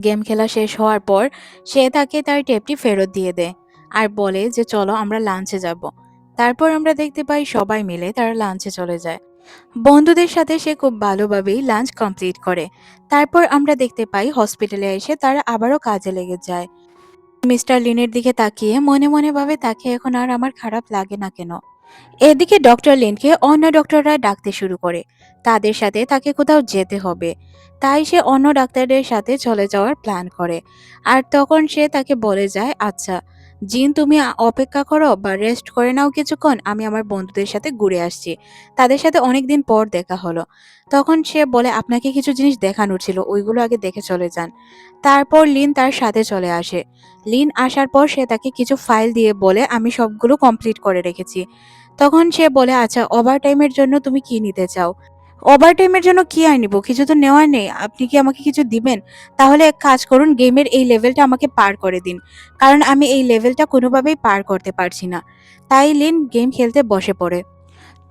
Game খেলা শেষ হওয়ার পর সে তাকে তার টেপটি ফেরত দিয়ে দেয় আর বলে যে, চলো, আমরা লাঞ্চে যাব। তারপর আমরা দেখতে পাই সবাই মিলে তারা লাঞ্চে চলে যায়। বন্ধুদের সাথে সে খুব ভালোভাবেই লাঞ্চ কমপ্লিট করে। তারপর আমরা দেখতে পাই হসপিটালে এসে তারা আবারও কাজে লেগে যায়। মিস্টার লিনের দিকে তাকিয়ে মনে মনে ভাবে, তাকে এখন আর আমার খারাপ লাগে না কেন? এদিকে ডক্টর লিনকে অন্য ডক্টররা ডাকতে শুরু করে। তাদের সাথে তাকে কোথাও যেতে হবে। তাই সে অন্য ডাক্তারদের সাথে চলে যাওয়ার প্ল্যান করে। আর তখন সে তাকে বলে যায় আচ্ছা জিন তুমি অপেক্ষা করো বা রেস্ট করে নাও কিছুক্ষণ, আমি আমার বন্ধুদের সাথে ঘুরে আসছি। তাদের সাথে অনেক দিন পর দেখা হলো। তখন সে বলে, আপনাকে কিছু জিনিস দেখানোর ছিল, ওইগুলো আগে দেখে চলে যান। তারপর লিন তার সাথে চলে আসে। লিন আসার পর সে তাকে কিছু ফাইল দিয়ে বলে, আমি সবগুলো কমপ্লিট করে রেখেছি। তখন সে বলে আচ্ছা ওভার টাইমের জন্য তুমি কি নিতে চাও? ওভার টাইমের জন্য কি আর নিব? কিছু তো নেওয়ার নেই। আপনি কি আমাকে কিছু দিবেন? তাহলে এক কাজ করুন গেমের এই লেভেলটা আমাকে পার করে দিন। কারণ আমি এই লেভেলটা কোনোভাবেই পার করতে পারছি না। তাই লিন গেম খেলতে বসে পড়ে।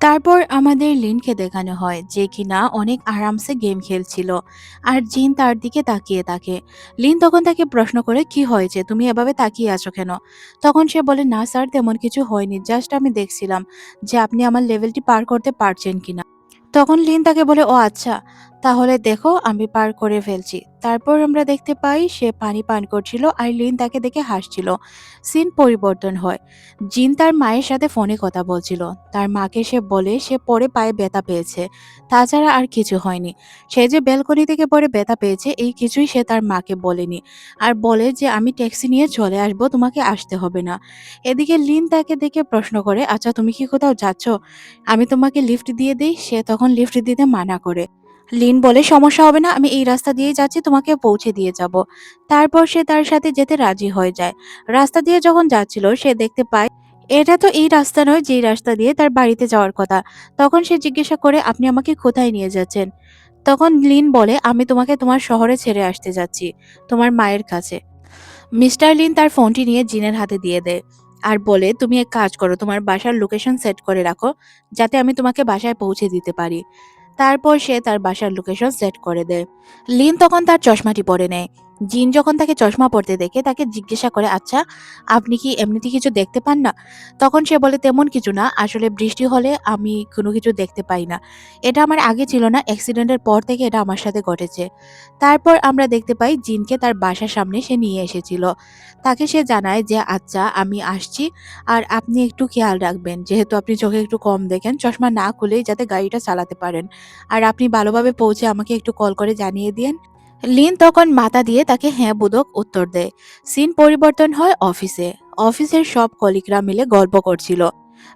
তারপর আমাদের লিনকে দেখানো হয়, যে কিনা অনেক আরামসে গেম খেলছিল। আর জিন তার দিকে তাকিয়ে থাকে। লিন তখন তাকে প্রশ্ন করে, কি হয়েছে? তুমি এভাবে তাকিয়ে আছো কেন? তখন সে বলে, না স্যার, তেমন কিছু হয়নি। জাস্ট আমি দেখছিলাম যে আপনি আমার লেভেলটি পার করতে পারছেন কিনা। তখন লিন তাকে বলে ও আচ্ছা। তাহলে দেখো আমি পার করে ফেলছি। তারপর আমরা দেখতে পাই, সে পানি পান করছিল আর লিন তাকে দেখে হাসছিল। সিন পরিবর্তন হয়। জিন তার মায়ের সাথে ফোনে কথা বলছিল। তার মাকে সে বলে সে পরে পায়ে ব্যথা পেয়েছে। তাছাড়া আর কিছু হয়নি। সে যে ব্যালকনি থেকে পরে ব্যথা পেয়েছে, এই কিছুই সে তার মাকে বলেনি। আর বলে যে, আমি ট্যাক্সি নিয়ে চলে আসব, তোমাকে আসতে হবে না। এদিকে লিন তাকে দেখে প্রশ্ন করে আচ্ছা তুমি কি কোথাও যাচ্ছ? আমি তোমাকে লিফট দিয়ে দিই। সে তখন লিফট দিতে মানা করে। লিন বলে, সমস্যা হবে না, আমি এই রাস্তা দিয়েই যাচ্ছি, তোমাকে পৌঁছে দিয়ে যাব। তারপর সে তার সাথে যেতে রাজি হয়ে যায়। রাস্তা দিয়ে যখন যাচ্ছিল, সে দেখতে পায়, এটা তো এই রাস্তা নয়, যেই রাস্তা দিয়ে তার বাড়িতে যাওয়ার কথা। তখন সে জিজ্ঞাসা করে, আপনি আমাকে কোথায় নিয়ে যাচ্ছেন? তখন লিন বলে, আমি তোমাকে তোমার শহরে ছেড়ে আসতে যাচ্ছি, তোমার মায়ের কাছে। মিস্টার লিন তার ফোনটি নিয়ে জিনের হাতে দিয়ে দেয় আর বলে, তুমি এক কাজ করো, তোমার বাসার লোকেশন সেট করে রাখো, যাতে আমি তোমাকে বাসায় পৌঁছে দিতে পারি। তারপর সে তার বাসার লোকেশন সেট করে দেয়। লিন তখন তার চশমাটি পরে নেয়। জিন যখন তাকে চশমা পরতে দেখে, তাকে জিজ্ঞাসা করে আচ্ছা আপনি কি এমনিতে কিছু দেখতে পান না? তখন সে বলে, তেমন কিছু না। আসলে বৃষ্টি হলে আমি কোনো কিছু দেখতে পাই না। এটা আমার আগে ছিল না। অ্যাক্সিডেন্টের পর থেকে এটা আমার সাথে ঘটেছে। তারপর আমরা দেখতে পাই, জিনকে তার বাসার সামনে সে নিয়ে এসেছিল। তাকে সে জানায় যে আচ্ছা আমি আসছি। আর আপনি একটু খেয়াল রাখবেন। যেহেতু আপনি চোখে একটু কম দেখেন, চশমা না খুলেই যাতে গাড়িটা চালাতে পারেন। আর আপনি ভালোভাবে পৌঁছে আমাকে একটু কল করে জানিয়ে দিন লিন তখন মাথা দিয়ে তাকে হ্যাঁ বোধক উত্তর দেয়। সিন পরিবর্তন হয় অফিসে। অফিসের সব কলিকরা মিলে গল্প করছিল।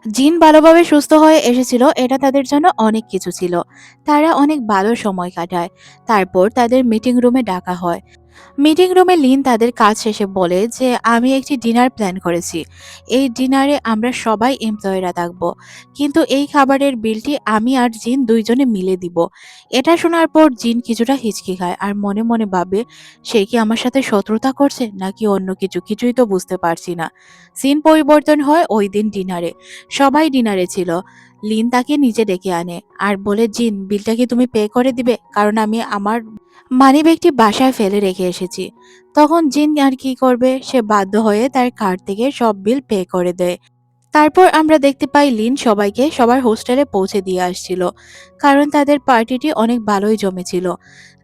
জিন ভালোভাবে সুস্থ হয়ে এসেছিল, এটা তাদের জন্য অনেক কিছু ছিল। তারা অনেক ভালো সময় কাটায়। তারপর তাদের মিটিং রুমে ডাকা হয়। মিটিং রুমে লিন তাদের কাজ শেষে বলে যে, আমি একটি ডিনার প্ল্যান করেছি। এই ডিনারে আমরা সবাই এমপ্লয়িরা থাকব। কিন্তু এই খাবারের বিলটি আমি আর জিন দুইজনে মিলে দিব। এটা শোনার পর জিন কিছুটা হিচকি খায় আর মনে মনে ভাবে, সে কি আমার সাথে শত্রুতা করছে? নাকি অন্য কিছু? কিছুই তো বুঝতে পারছি না। সিন পরিবর্তন হয় ওই দিন ডিনারে সবাই ডিনারে ছিল। লিন তাকে নিজে ডেকে আনে আর বলে, জিন, বিলটা কি তুমি পে করে দিবে? কারণ আমি আমার মানিব্যাগটি বাসায় ফেলে রেখে এসেছি। তখন জিন আর কি করবে? সে বাধ্য হয়ে তার কার্ড থেকে সব বিল পে করে দেয়। তারপর আমরা দেখতে পাই লিন সবাইকে সবার হোস্টেলে পৌঁছে দিয়ে আসছিল, কারণ তাদের পার্টিটি অনেক ভালোই জমেছিল।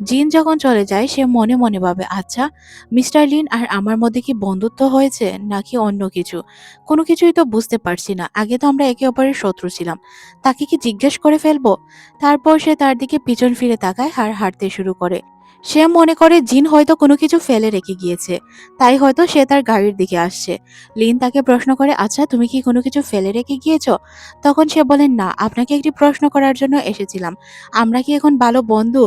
জিন যখন চলে যায়, সে মনে মনে ভাবে আচ্ছা মিস্টার লিন আর আমার মধ্যে কি বন্ধুত্ব হয়েছে নাকি অন্য কিছু? কোনো কিছুই তো বুঝতে পারছি না। আগে তো আমরা একে অপরের শত্রু ছিলাম। তাকে কি জিজ্ঞেস করে ফেলব? তারপর সে তার দিকে পিছন ফিরে তাকায় আর হাঁটতে শুরু করে। সে মনে করে জিন হয়তো কোনো কিছু ফেলে রেখে গিয়েছে, তাই হয়তো সে তার গাড়ির দিকে আসছে। লিন তাকে প্রশ্ন করে আচ্ছা তুমি কি কোনো কিছু ফেলে রেখে গিয়েছো? তখন সে বলেন না, আপনাকে একটি প্রশ্ন করার জন্য এসেছিলাম। আমরা কি এখন ভালো বন্ধু?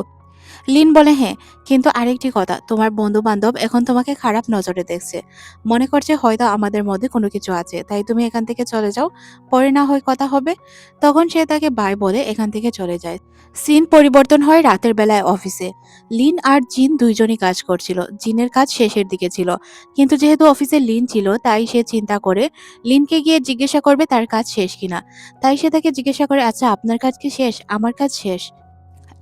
লিন বলে হ্যাঁ কিন্তু আরেকটি কথা, তোমার বন্ধু বান্ধব এখন তোমাকে খারাপ নজরে দেখছে। মনে করছে হয়তো আমাদের মধ্যে কোনো কিছু আছে, তাই তুমি এখান থেকে চলে যাও, পরে না হয় কথা হবে। তখন সে তাকে বাই বলে এখান থেকে চলে যায়। সিন পরিবর্তন হয় রাতের বেলায় অফিসে। লিন আর জিন দুইজনই কাজ করছিল। জিনের কাজ শেষের দিকে ছিল। কিন্তু যেহেতু অফিসে লিন ছিল, তাই সে চিন্তা করে লিনকে গিয়ে জিজ্ঞাসা করবে তার কাজ শেষ কিনা। তাই সে তাকে জিজ্ঞাসা করে আচ্ছা আপনার কাজ কি শেষ? আমার কাজ শেষ?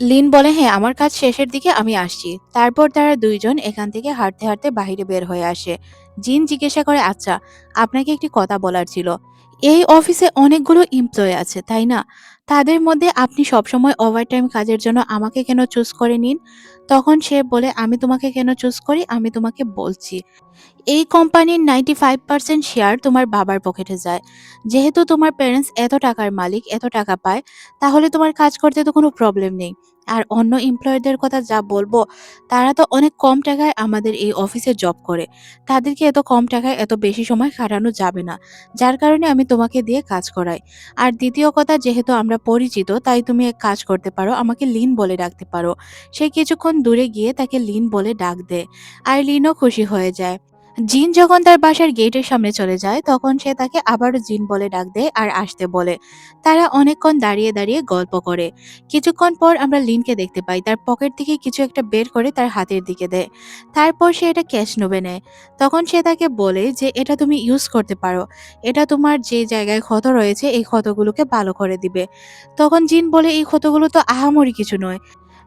লিন বলে হ্যাঁ আমার কাজ শেষের দিকে আমি আসছি। তারপর তারা দুইজন এখান থেকে হাঁটতে হাঁটতে বাইরে বের হয়ে আসে। জিন জিজ্ঞাসা করে আচ্ছা আপনাকে একটি কথা বলার ছিল। এই অফিসে অনেকগুলো এমপ্লয় আছে, তাই না? তাদের মধ্যে আপনি সবসময় ওভারটাইম কাজের জন্য আমাকে কেন চুজ করে নিন তখন সে বলে, আমি তোমাকে কেন চুজ করি? আমি তোমাকে বলছি। এই কোম্পানির নাইনটি ফাইভ পার্সেন্ট শেয়ার তোমার বাবার পকেটে যায়। যেহেতু তোমার প্যারেন্টস এত টাকার মালিক, এত টাকা পায়, তাহলে তোমার কাজ করতে তো কোনো প্রবলেম নেই। আর অন্য এমপ্লয়ীদের কথা যা বলব, তারা তো অনেক কম টাকায় আমাদের এই অফিসে জব করে। তাদেরকে এত কম টাকায় এত বেশি সময় খাটানো যাবে না। যার কারণে আমি তোমাকে দিয়ে কাজ করাই। আর দ্বিতীয় কথা, যেহেতু আমরা পরিচিত, তাই তুমি এক কাজ করতে পারো, আমাকে লিন বলে ডাকতে পারো। সে কিছুক্ষণ দূরে গিয়ে তাকে লিন বলে ডাক দেয়। আর লিনও খুশি হয়ে যায়। জিন যখন তার বাসার গেটের সামনে চলে যায়, তখন সে তাকে আবারও জিন বলে ডাক দেয় আর আসতে বলে। তারা অনেকক্ষণ দাঁড়িয়ে দাঁড়িয়ে গল্প করে। কিছুক্ষণ পর আমরা লিনকে দেখতে পাই, তার পকেট থেকে কিছু একটা বের করে তার হাতের দিকে দেয়। তারপর সে এটা ক্যাশ নেবে নেয়। তখন সে তাকে বলে যে, এটা তুমি ইউজ করতে পারো। এটা তোমার যে জায়গায় ক্ষত রয়েছে, এই ক্ষতগুলোকে ভালো করে দিবে। তখন জিন বলে, এই ক্ষতগুলো তো আহামরি কিছু নয়।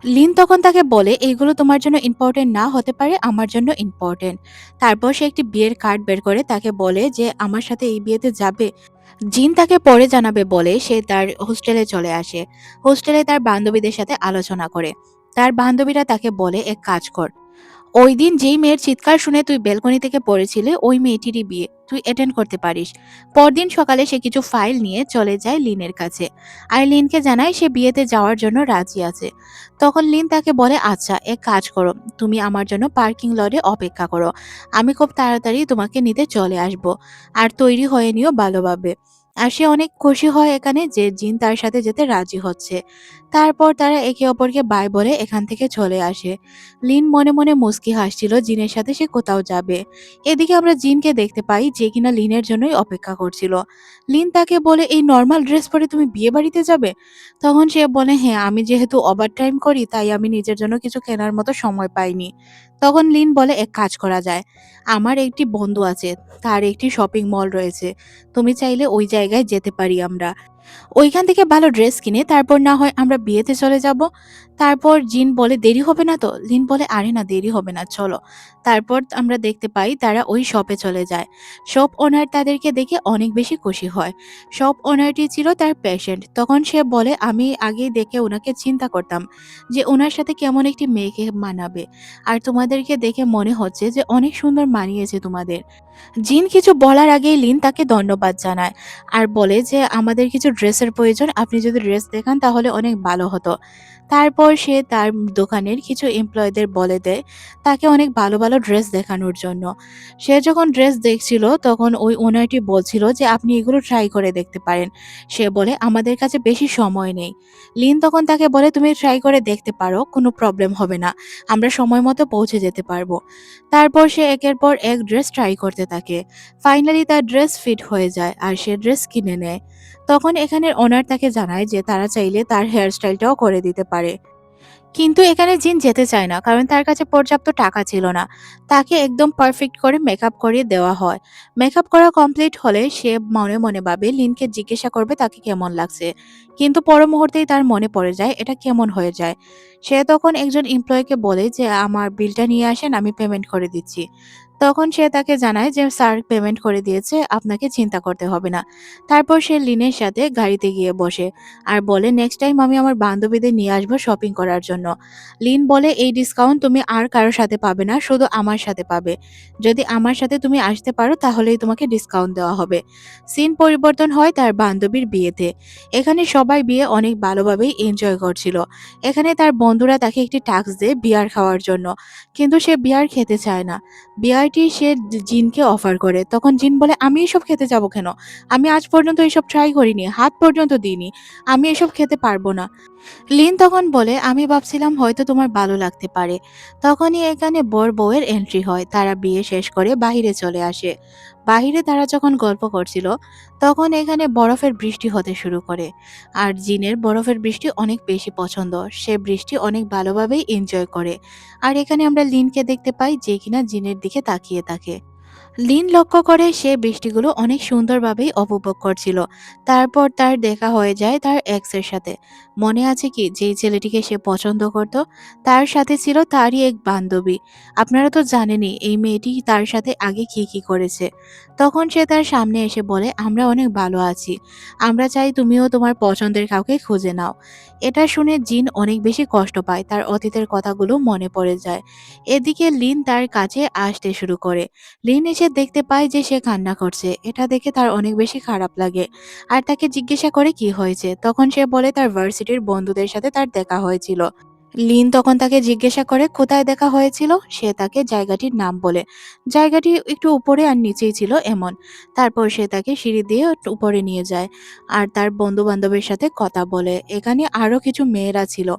লিন তখন তাকে বলে, এইগুলো তোমার জন্য ইম্পর্টেন্ট না হতে পারে, আমার জন্য ইম্পর্টেন্ট তারপর সে একটি বিয়ের কার্ড বের করে তাকে বলে যে, আমার সাথে এই বিয়েতে যাবে? জিন তাকে পরে জানাবে বলে সে তার হোস্টেলে চলে আসে। হোস্টেলে তার বান্ধবীদের সাথে আলোচনা করে। তার বান্ধবীরা তাকে বলে, এক কাজ কর। ওই দিন যেই মেয়ের চিৎকার শুনে তুই বেলকনি থেকে পড়েছিলে, ওই মেয়েটিরই বিয়ে। তুই অ্যাটেন্ড করতে পারিস। পরদিন সকালে সে কিছু ফাইল নিয়ে চলে যায় লিনের কাছে। আর লিনকে জানায় সে বিয়েতে যাওয়ার জন্য রাজি আছে। তখন লিন তাকে বলে আচ্ছা এক কাজ করো। তুমি আমার জন্য পার্কিং লটে অপেক্ষা করো। আমি খুব তাড়াতাড়ি তোমাকে নিতে চলে আসব। আর তৈরি হয়ে নিও ভালোভাবে। আর সে অনেক খুশি হয় এখানে যে জিন তার সাথে যেতে রাজি হচ্ছে। তারপর তারা একে অপরকে বাই বলে এখান থেকে চলে আসে। লিন মনে মনে মুস্কি হাসছিল জিনের সাথে সে কোথাও যাবে। এদিকে আমরা জিনকে দেখতে পাই যে কিনা লিনের জন্যই অপেক্ষা করছিল। লিন তাকে বলে, এই নর্মাল ড্রেস পরে তুমি বিয়ে বাড়িতে যাবে? তখন সে বলে হ্যাঁ আমি যেহেতু ওভার টাইম করি, তাই আমি নিজের জন্য কিছু কেনার মতো সময় পাইনি। তখন লিন বলে, এক কাজ করা যায়। আমার একটি বন্ধু আছে, তার একটি শপিং মল রয়েছে। তুমি চাইলে ওই জায়গায় যেতে পারি আমরা। ওইখান থেকে ভালো ড্রেস কিনে তারপর না হয় আমরা বিয়েতে চলে যাব। তারপর জিন বলে, দেরি হবে না তো? লিন বলে, আরে না, দেরি হবে না, চলো। তারপর আমরা দেখতে পাই তারা ওই শপে চলে যায়। শপ ওনার তাদেরকে দেখে অনেক বেশি খুশি হয়। শপ ওনারটি ছিল তার পেশেন্ট তখন সে বলে, আমি আগেই দেখে ওনাকে চিন্তা করতাম যে ওনার সাথে কেমন একটি মেয়েকে মানাবে। আর তোমাদেরকে দেখে মনে হচ্ছে যে অনেক সুন্দর মানিয়েছে তোমাদের। জিন কিছু বলার আগেই লিন তাকে ধন্যবাদ জানায় আর বলে যে, আমাদের কিছু ড্রেসের প্রয়োজন, আপনি যদি ড্রেস দেখান তাহলে অনেক ভালো হতো। তারপর সে তার দোকানের কিছু এমপ্লয়ীদের বলে দেয় তাকে অনেক ভালো ভালো ড্রেস দেখানোর জন্য। সে যখন ড্রেস দেখছিল, তখন ওই ওনারটি বলছিল যে, আপনি এগুলো ট্রাই করে দেখতে পারেন। সে বলে, আমাদের কাছে বেশি সময় নেই। লিন তখন তাকে বলে, তুমি ট্রাই করে দেখতে পারো, কোনো প্রবলেম হবে না। আমরা সময় মতো পৌঁছে যেতে পারব। তারপর সে একের পর এক ড্রেস ট্রাই করতে থাকে ফাইনালি তার ড্রেস ফিট হয়ে যায় আর সে ড্রেস কিনে নেয়। তখন এখানের ওনার তাকে জানায় যে তারা চাইলে তার হেয়ারস্টাইলটাও করে দিতে পারে। কিন্তু এখানে জিন যেতে চায় না, কারণ তার কাছে পর্যাপ্ত টাকা ছিল না। তাকে একদম পারফেক্ট করে মেকআপ করিয়ে দেওয়া হয়। মেকআপ করা কমপ্লিট হলে সে মনে মনে ভাবে লিনকে জিজ্ঞাসা করবে তাকে কেমন লাগছে। কিন্তু পর মুহূর্তেই তার মনে পড়ে যায়, এটা কেমন হয়ে যায়। সে তখন একজন এমপ্লয়িকে বলে যে, আমার বিলটা নিয়ে আসেন, আমি পেমেন্ট করে দিচ্ছি। তখন সে তাকে জানায় যে স্যার পেমেন্ট করে দিয়েছে, আপনাকে চিন্তা করতে হবে না। তারপর সে লিনের সাথে গাড়িতে গিয়ে বসে আর বলে নেক্সট টাইম আমি আমার বান্ধবীদের নিয়ে আসব শপিং করার জন্য। লিন বলে, এই ডিসকাউন্ট তুমি আর কারোর সাথে পাবে না, শুধু আমার সাথে পাবে। যদি আমার সাথে তুমি আসতে পারো, তাহলেই তোমাকে ডিসকাউন্ট দেওয়া হবে। সিন পরিবর্তন হয় তার বান্ধবীর বিয়েতে। এখানে সবাই বিয়ে অনেক ভালোভাবেই এনজয় করছিল। এখানে তার বন্ধুরা তাকে একটি টাস্ক দেয় বিয়ার খাওয়ার জন্য। কিন্তু সে বিয়ার খেতে চায় না। বিয়ারটি সে জিনকে অফার করে। তখন জিন বলে, আমি এসব খেতে যাব কেন? আমি আজ পর্যন্ত এসব ট্রাই করিনি, হাত পর্যন্ত দিইনি। আমি এসব খেতে পারব না। লিন তখন বলে, আমি ভাবছিলাম হয়তো তোমার ভালো লাগতে পারে। তখনই এখানে বর বউয়ের এন্ট্রি হয়। তারা বিয়ে শেষ করে বাহিরে চলে আসে। বাহিরে তারা যখন গল্প করছিল, তখন এখানে বরফের বৃষ্টি হতে শুরু করে। আর জিনের বরফের বৃষ্টি অনেক বেশি পছন্দ। সে বৃষ্টি অনেক ভালোভাবেই এনজয় করে। আর এখানে আমরা লিনকে দেখতে পাই যে কিনা জিনের দিকে তাকিয়ে থাকে। লিন লক্ষ্য করে সে বৃষ্টিগুলো অনেক সুন্দরভাবেই উপভোগ করছিল। তারপর তার দেখা হয়ে যায় তার এক্সের সাথে। মনে আছে কি যেই ছেলেটিকে সে পছন্দ করত? তার সাথে ছিল তারই এক বান্ধবী। আপনারা তো জানেনই এই মেয়েটি তার সাথে আগে কি কি করেছে। তখন সে তার সামনে এসে বলে, আমরা অনেক ভালো আছি। আমরা চাই তুমিও তোমার পছন্দের কাউকে খুঁজে নাও। এটা শুনে জিন অনেক বেশি কষ্ট পায়, তার অতীতের কথাগুলো মনে পড়ে যায়। এদিকে লিন তার কাছে আসতে শুরু করে। লিন এসে দেখতে পায় যে সে কান্না করছে। এটা দেখে তার অনেক বেশি খারাপ লাগে। আর তাকে জিজ্ঞাসা করে কি হয়েছে? তখন সে বলে তার ভার্সিটির বন্ধুদের সাথে তার দেখা হয়েছিল। লিন তখন তাকে জিজ্ঞাসা করে, কোথায় দেখা হয়েছিল? সে তাকে জায়গাটির নাম বলে। জায়গাটি একটু উপরে আর নিচেই ছিল এমন। তারপর সে তাকে সিঁড়ি দিয়ে উপরে নিয়ে যায় আর তার বন্ধু বান্ধবের সাথে কথা বলে। এখানে আরও কিছু মেয়েরা ছিল,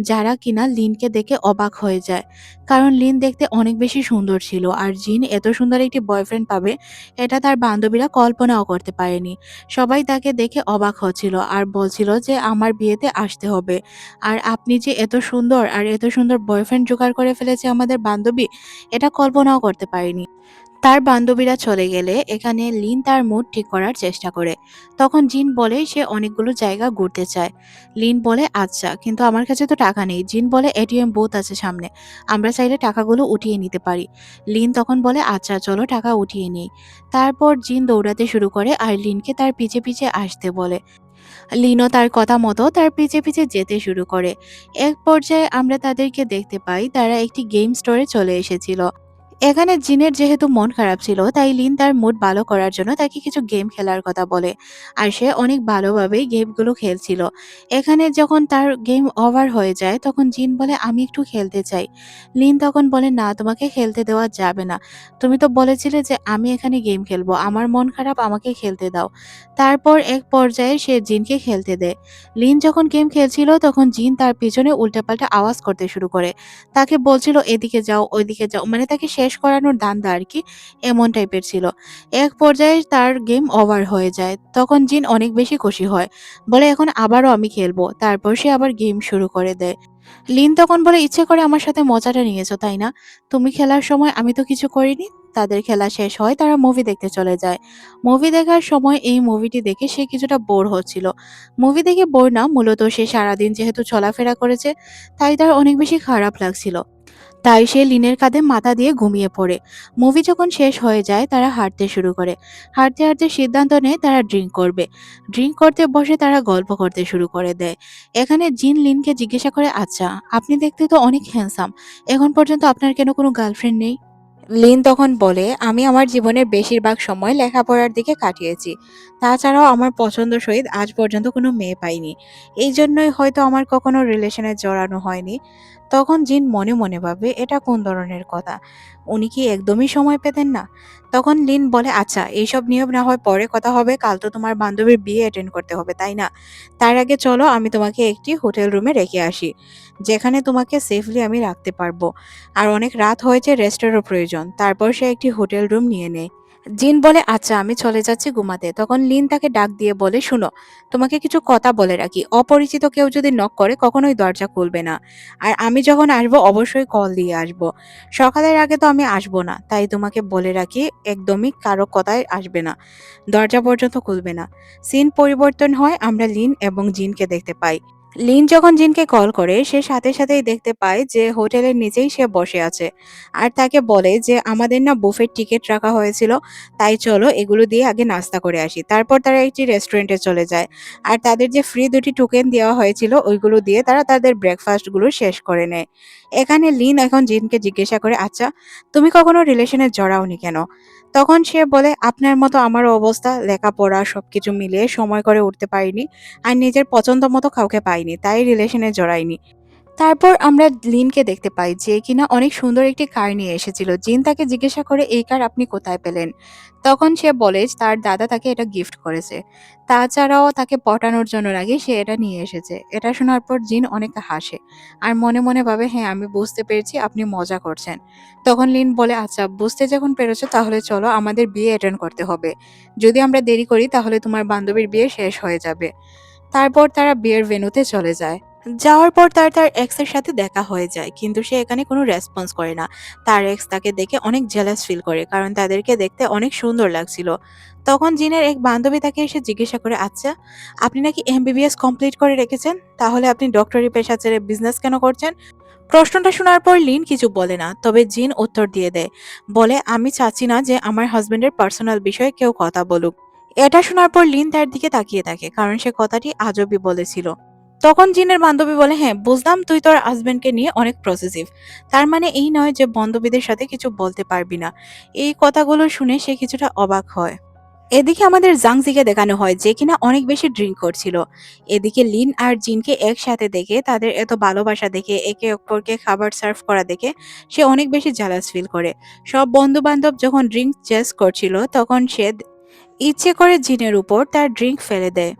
যারা কিনা লিনকে দেখে অবাক হয়ে যায়। কারণ লিন দেখতে অনেক বেশি সুন্দর ছিল আর জিন এত সুন্দর একটি বয়ফ্রেন্ড পাবে, এটা তার বান্ধবীরা কল্পনাও করতে পারেনি। সবাই তাকে দেখে অবাক হচ্ছিল আর বলছিল যে, আমার বিয়েতে আসতে হবে। আর আপনি যে এত সুন্দর আর এত সুন্দর বয়ফ্রেন্ড জোগাড় করে ফেলেছে আমাদের বান্ধবী, এটা কল্পনাও করতে পারিনি। তার বান্ধবীরা চলে গেলে এখানে লিন তার মুড ঠিক করার চেষ্টা করে। তখন জিন বলে সে অনেকগুলো জায়গা ঘুরতে চায়। লিন বলে আচ্ছা কিন্তু আমার কাছে তো টাকা নেই। জিন বলে এটিএম বুথ আছে সামনে। আমরা চাইলে টাকাগুলো উঠিয়ে নিতে পারি। লিন তখন বলে আচ্ছা চলো, টাকা উঠিয়ে নেই। তারপর জিন দৌড়াতে শুরু করে আর লিনকে তার পিছে পিছে আসতে বলে। লিনও তার কথা মতো তার পিছে পিছে যেতে শুরু করে। এক পর্যায়ে আমরা তাদেরকে দেখতে পাই, তারা একটি গেম স্টোরে চলে এসেছিল। এখানে জিনের যেহেতু মন খারাপ ছিল, তাই লিন তার মুড ভালো করার জন্য তাকে কিছু গেম খেলার কথা বলে। আর সে অনেক ভালোভাবেই গেমগুলো খেলছিল। এখানে যখন তার গেম ওভার হয়ে যায়, তখন জিন বলে, আমি একটু খেলতে চাই। লিন তখন বলে, না, তোমাকে খেলতে দেওয়া যাবে না। তুমি তো বলেছিলে যে আমি এখানে গেম খেলব। আমার মন খারাপ, আমাকে খেলতে দাও। তারপর এক পর্যায়ে সে জিনকে খেলতে দেয়। লিন যখন গেম খেলছিল, তখন জিন তার পিছনে উল্টাপাল্টা আওয়াজ করতে শুরু করে। তাকে বলছিল, এদিকে যাও, ওইদিকে যাও। মানে তাকে শেষ করানোর ধান্দা আর কি এমন টাইপের ছিল। এক পর্যায়ে তার গেম ওভার হয়ে যায়। তখন জিন অনেক বেশি খুশি হয়। বলে, এখন আবারও আমি খেলব। তারপর সে আবার গেম শুরু করে দেয়। লিন তখন বলে, ইচ্ছে করে আমার সাথে মজাটা নিয়েছো, তাই না? তুমি খেলার সময়, আমি তো কিছু করিনি। তাদের খেলা শেষ হয়, তারা মুভি দেখতে চলে যায়। মুভি দেখার সময় এই মুভিটি দেখে সে কিছুটা বোর হচ্ছিল। মুভি দেখে বোর না, মূলত সে সারাদিন যেহেতু চলাফেরা করেছে, তাই তার অনেক বেশি খারাপ লাগছিল। তাই সে লিনের কাঁধে মাথা দিয়ে ঘুমিয়ে পড়ে। মুভি যখন শেষ হয়ে যায়, তারা হাঁটতে শুরু করে। হাঁটতে হাঁটতে সিদ্ধান্ত নেয়, তারা ড্রিঙ্ক করবে। ড্রিঙ্ক করতে বসে তারা গল্প করতে শুরু করে দেয়। এখানে জিন লিনকে জিজ্ঞাসা করে আচ্ছা আপনি দেখতে তো অনেক হ্যান্ডসাম এখন পর্যন্ত আপনার কেন কোনো গার্লফ্রেন্ড নেই? লিন তখন বলে, আমি আমার জীবনের বেশিরভাগ সময় লেখাপড়ার দিকে কাটিয়েছি। তাছাড়াও আমার পছন্দ সহিত আজ পর্যন্ত কোনো মেয়ে পাইনি। এই জন্যই হয়তো আমার কখনো রিলেশনে জড়ানো হয়নি। তখন জিন মনে মনে ভাবে, এটা কোন ধরনের কথা? উনি কি একদমই সময় পেতেন না? তখন লিন বলে আচ্ছা এইসব নিয়ম না হয় পরে কথা হবে, কাল তো তোমার বান্ধবীর বিয়ে অ্যাটেন্ড করতে হবে, তাই না? তার আগে চলো, আমি তোমাকে একটি হোটেল রুমে রেখে আসি, যেখানে তোমাকে সেফলি আমি রাখতে পারব। আর অনেক রাত হয়েছে রেস্টেরও প্রয়োজন, তারপর সে একটি হোটেল রুম নিয়ে নেয়। জিন বলে আচ্ছা আমি চলে যাচ্ছি ঘুমাতে তখন লিন তাকে ডাক দিয়ে বলে, শুনো, তোমাকে কিছু কথা বলে রাখি। অপরিচিত কেউ যদি নক করে, কখনোই দরজা খুলবে না। আর আমি যখন আসব, অবশ্যই কল দিয়ে আসব। সকালের আগে তো আমি আসব না, তাই তোমাকে বলে রাখি, একদমই কারও কথায় আসবে না। দরজা পর্যন্ত খুলবে না। সিন পরিবর্তন হয়, আমরা লিন এবং জিনকে দেখতে পাই। লিন যখন জিনকে কল করে, সে সাথে সাথেই দেখতে পায় যে হোটেলের নিচেই সে বসে আছে। আর তাকে বলে যে, আমাদের না বুফের টিকিট রাখা হয়েছিল, তাই চলো এগুলো দিয়ে আগে নাস্তা করে আসি। তারপর তারা একটি রেস্টুরেন্টে চলে যায়। আর তাদের যে ফ্রি দুটি টোকেন দেওয়া হয়েছিল, ওইগুলো দিয়ে তারা তাদের ব্রেকফাস্টগুলো শেষ করে নেয়। এখানে লিন এখন জিনকে জিজ্ঞাসা করে আচ্ছা তুমি কখনো রিলেশনে জড়াওনি কেন? তখন সে বলে, আপনার মতো আমার অবস্থা, লেখাপড়া, সবকিছু মিলিয়ে সময় করে উঠতে পারিনি আর নিজের পছন্দ মতো কাউকে পাইনি, তাই রিলেশনে জড়াইনি। তারপর আমরা লিনকে দেখতে পাই যে কিনা অনেক সুন্দর একটি কার নিয়ে এসেছিল। জিন তাকে জিজ্ঞাসা করে, এই কার আপনি কোথায় পেলেন? তখন সে বলে, তার দাদা তাকে এটা গিফট করেছে। তাছাড়াও তাকে পটানোর জন্য নাকি সে এটা নিয়ে এসেছে। এটা শোনার পর জিন অনেক হাসে আর মনে মনে ভাবে হ্যাঁ আমি বুঝতে পেরেছি, আপনি মজা করছেন। তখন লিন বলে আচ্ছা বুঝতে যখন পেরেছ, তাহলে চলো আমাদের বিয়ে অ্যাটেন্ড করতে হবে। যদি আমরা দেরি করি, তাহলে তোমার বান্ধবীর বিয়ে শেষ হয়ে যাবে। তারপর তারা বিয়ের ভেন্যুতে চলে যায়। যাওয়ার পর তার তার এক্সের সাথে দেখা হয়ে যায়, কিন্তু সে এখানে কোনো রেসপন্স করে না। তার এক্স তাকে দেখে অনেক জেলাস ফিল করে, কারণ তাদেরকে দেখতে অনেক সুন্দর লাগছিল। তখন জিনের এক বান্ধবী তাকে এসে জিজ্ঞাসা করে আচ্ছা আপনি নাকি এমবিবিএস কমপ্লিট করে রেখেছেন? তাহলে আপনি ডক্টরি পেশা ছেড়ে বিজনেস কেন করছেন? প্রশ্নটা শোনার পর লিন কিছু বলে না, তবে জিন উত্তর দিয়ে দেয়, বলে, আমি চাচ্ছি না যে আমার হাজবেন্ডের পার্সোনাল বিষয়ে কেউ কথা বলুক। এটা শোনার পর লিন তার দিকে তাকিয়ে থাকে, কারণ সে কথাটি আজবই বলেছিল। তখন জিনের বান্ধবী বলে হ্যাঁ বুঝলাম তুই তোর হাজবেন্ডকে নিয়ে অনেক প্রসেসিভ তার মানে এই নয় যে বান্ধবীদের সাথে কিছু বলতে পারবি না। এই কথাগুলো শুনে সে কিছুটা অবাক হয়। এদিকে আমাদের জাংজিকে দেখানো হয় যে কিনা অনেক বেশি ড্রিঙ্ক করছিল। এদিকে লিন আর জিনকে একসাথে দেখে, তাদের এত ভালোবাসা দেখে, একে অপরকে খাবার সার্ভ করা দেখে সে অনেক বেশি জালাস ফিল করে। সব বন্ধু বান্ধব যখন ড্রিঙ্ক চেস করছিল, তখন সে ইচ্ছে করে জিনের উপর তার ড্রিঙ্ক ফেলে দেয়।